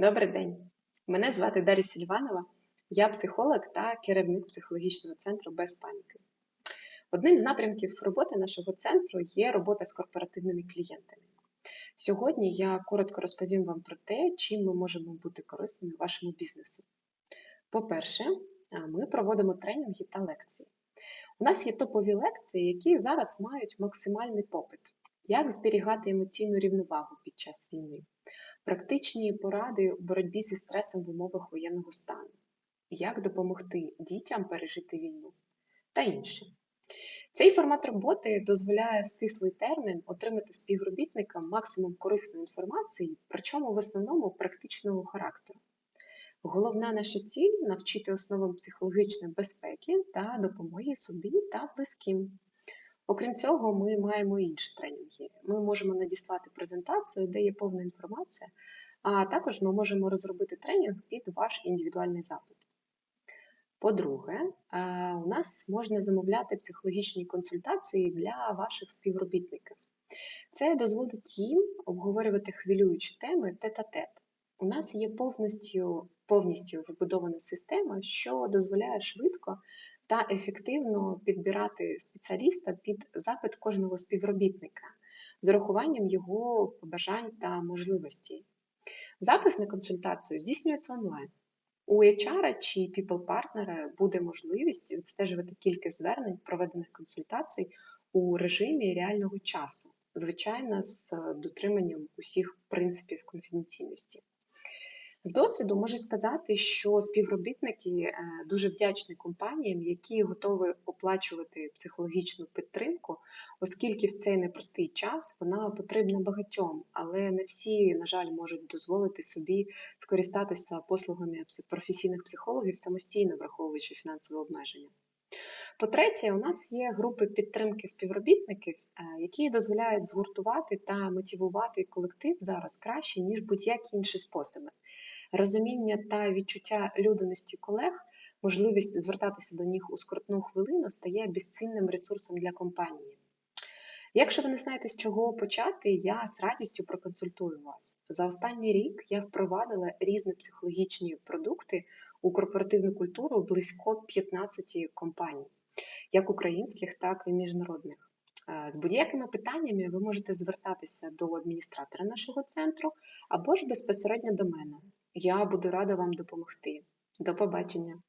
Добрий день. Мене звати Дар'я Сільванова. Я психолог та керівник психологічного центру без паніки. Одним з напрямків роботи нашого центру є робота з корпоративними клієнтами. Сьогодні я коротко розповім вам про те, чим ми можемо бути корисними вашому бізнесу. По-перше, ми проводимо тренінги та лекції. У нас є топові лекції, які зараз мають максимальний попит. Як зберігати емоційну рівновагу під час війни, практичні поради у боротьбі зі стресом в умовах воєнного стану, як допомогти дітям пережити війну та інше. Цей формат роботи дозволяє в стислий термін отримати співробітникам максимум корисної інформації, причому в основному практичного характеру. Головна наша ціль навчити основам психологічної безпеки та допомоги собі та близьким. Окрім цього, ми маємо інші тренінги. Ми можемо надіслати презентацію, де є повна інформація, а також ми можемо розробити тренінг під ваш індивідуальний запит. По-друге, у нас можна замовляти психологічні консультації для ваших співробітників. Це дозволить їм обговорювати хвилюючі теми тет-а-тет. У нас є повністю, повністю вибудована система, що дозволяє швидко та ефективно підбирати спеціаліста під запит кожного співробітника з урахуванням його побажань та можливостей. Запис на консультацію здійснюється онлайн. У HR чи people партнера буде можливість відстежувати кількість звернень проведених консультацій у режимі реального часу, звичайно, з дотриманням усіх принципів конфіденційності. З досвіду можу сказати, що співробітники е, дуже вдячні компаніям, які готові оплачувати психологічну підтримку, оскільки в цей непростий час вона потрібна багатьом, але не всі, на жаль, можуть дозволити собі скористатися послугами професійних психологів самостійно враховуючи фінансове обмеження. По-третє, у нас є групи підтримки співробітників, е, які дозволяють згуртувати та мотивувати колектив зараз краще, ніж будь-які інші способи розуміння та відчуття людяності колег, можливість звертатися до них у скрутну хвилину стає безцінним ресурсом для компанії. Якщо ви не знаєте, з чого почати, я з радістю проконсультую вас. За останній рік я впровадила різні психологічні продукти у корпоративну культуру близько 15 компаній, як українських, так і міжнародних. З будь-якими питаннями ви можете звертатися до адміністратора нашого центру або ж безпосередньо до мене. Я буду рада вам допомогти. До побачення!